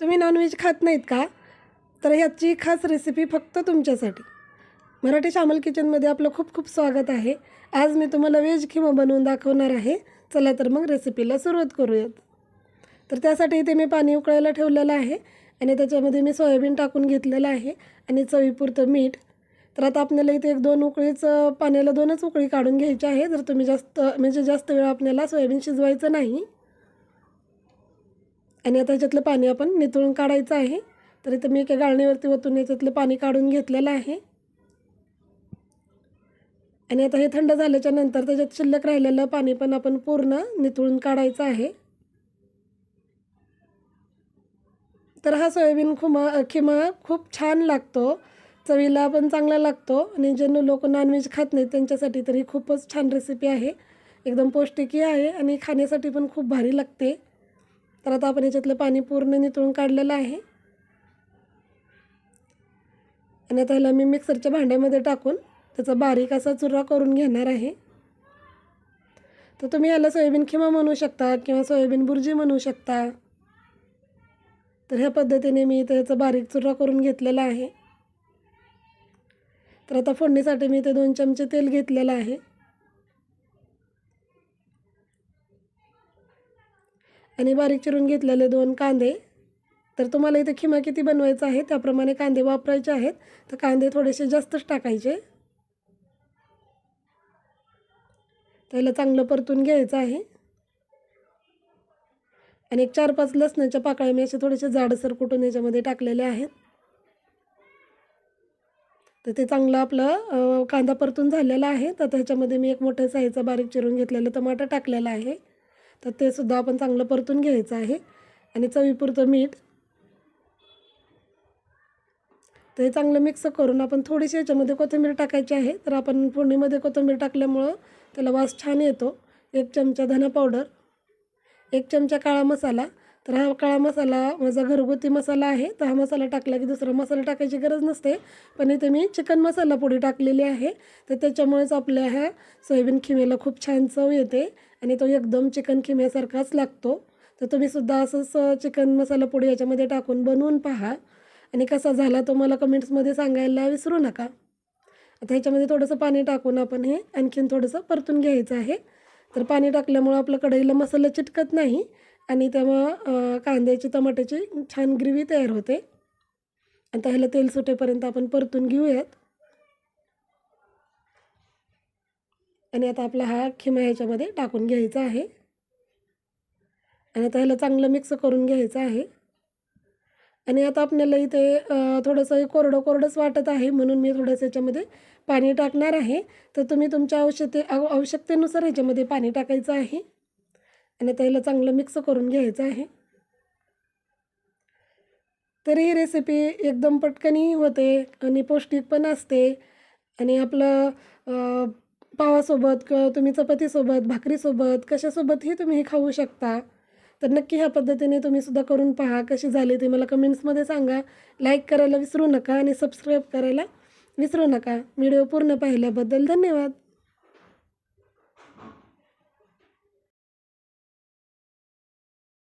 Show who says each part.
Speaker 1: तुम्ही नॉनव्हेज खात नाहीत का? तर ह्याची खास रेसिपी फक्त तुमच्यासाठी. मराठी श्यामल किचनमध्ये आपलं खूप खूप स्वागत आहे. आज मी तुम्हाला व्हेज किंवा बनवून दाखवणार आहे. चला तर मग रेसिपीला सुरुवात करूयात. तर त्यासाठी इथे मी पाणी उकळायला ठेवलेलं आहे आणि त्याच्यामध्ये मी सोयाबीन टाकून घेतलेलं आहे आणि चवीपुरतं मीठ. तर आता आपल्याला इथे एक दोन उकळीच पाण्याला दोनच उकळी काढून घ्यायची आहे. जर तुम्ही जास्त म्हणजे जास्त वेळ आपल्याला सोयाबीन शिजवायचं नाही आणि आता ह्याच्यातलं पाणी आपण निथळून काढायचं आहे. तर इथं मी एका गाळणीवरती ओतून याच्यातलं पाणी काढून घेतलेलं आहे. आणि आता हे थंड झाल्याच्यानंतर त्याच्यात शिल्लक राहिलेलं पाणी पण आपण पूर्ण निथळून काढायचं आहे. तर हा सोयाबीन खुमा खिमा खूप छान लागतो. चवीला पण चांगला लागतो. आणि जे लोक नॉनव्हेज खात नाहीत त्यांच्यासाठी तरी खूपच छान रेसिपी आहे. एकदम पौष्टिकही आहे आणि खाण्यासाठी पण खूप भारी लागते. तर आता आपण याच्यातलं पाणी पूर्ण नितळून काढलेलं आहे. आणि आता ह्याला मी मिक्सरच्या भांड्यामध्ये टाकून त्याचा बारीक असा चुरा करून घेणार आहे. तर तुम्ही याला सोयाबीन खिमा म्हणू शकता किंवा सोयाबीन बुर्जी म्हणू शकता. तर ह्या पद्धतीने मी त्याचा याचा बारीक चुरा करून घेतलेला आहे. तर आता फोडणीसाठी मी इथे दोन चमचे तेल घेतलेलं आहे. आणि बारीक चिरून घेतलेले दोन कांदे. तर तुम्हाला इथे खिमा किती बनवायचा आहे त्याप्रमाणे कांदे वापरायचे आहेत. तर कांदे थोडेसे जास्तच टाकायचे. त्याला चांगलं परतून घ्यायचं आहे. आणि एक चार पाच लसणाच्या पाकळ्या मी असे थोडेसे जाडसर कुटून याच्यामध्ये टाकलेले आहेत. तर ते चांगलं आपलं कांदा परतून झालेला आहे. तर त्याच्यामध्ये मी एक मोठ्या साईजचा बारीक चिरून घेतलेलं टमाटर टाकलेलं आहे. तर ते सुद्धा आपण चांगलं परतून घ्यायचं आहे. आणि चवीपुरतं मीठ. ते चांगलं मिक्स करून आपण थोडीशी याच्यामध्ये कोथिंबीर टाकायची आहे. तर आपण फोडणीमध्ये कोथिंबीर टाकल्यामुळं त्याला वास छान येतो. एक चमचा धना पावडर एक चमचा काळा मसाला तर हा काळा मसाला माझा घरगुती मसाला आहे. तर हा मसाला टाकला की दुसरा मसाला टाकायची गरज नसते. पण इथे मी चिकन मसाला पुढे टाकलेली आहे. तर त्याच्यामुळेच आपल्या ह्या सोयाबीन खिमेला खूप छान चव येते आणि तो एकदम चिकन खिम्यासारखाच लागतो. तर तुम्हीसुद्धा असंच चिकन मसाला पुढे याच्यामध्ये टाकून बनवून पहा. आणि कसा झाला तो मला कमेंट्समध्ये सांगायला विसरू नका. आता ह्याच्यामध्ये थोडंसं पाणी टाकून आपण हे आणखीन थोडंसं परतून घ्यायचं आहे. तर पाणी टाकल्यामुळं आपलं कढईला मसाला चिटकत नाही. आणि त्यामुळं कांद्याची टमाट्याची छान ग्रेव्ही तयार होते. आता ह्याला तेल सुटेपर्यंत आपण परतून घेऊयात. आणि आता आपला हा खिमा ह्याच्यामध्ये टाकून घ्यायचा आहे. आणि आता ह्याला चांगलं मिक्स करून घ्यायचं आहे. आणि आता आपल्याला इथे थोडंसं कोरडं कोरडंच वाटत आहे म्हणून मी थोडंसं याच्यामध्ये पाणी टाकणार आहे. तर तुम्ही तुमच्या आवश्यकते आवश्यकतेनुसार ह्याच्यामध्ये पाणी टाकायचं आहे. आणि त्याला चांगलं मिक्स करून घ्यायचं आहे. तर ही रेसिपी एकदम पटकनही होते आणि पौष्टिक पण असते. आणि आपलं पावासोबत किंवा तुम्ही चपातीसोबत भाकरीसोबत कशासोबतही तुम्ही हे खाऊ शकता. तर नक्की ह्या पद्धतीने तुम्ही सुद्धा करून पहा कशी झाली ते मला कमेंट्समध्ये सांगा. लाईक करायला विसरू नका आणि सबस्क्राईब करायला विसरू नका. व्हिडिओ पूर्ण पाहिल्याबद्दल धन्यवाद.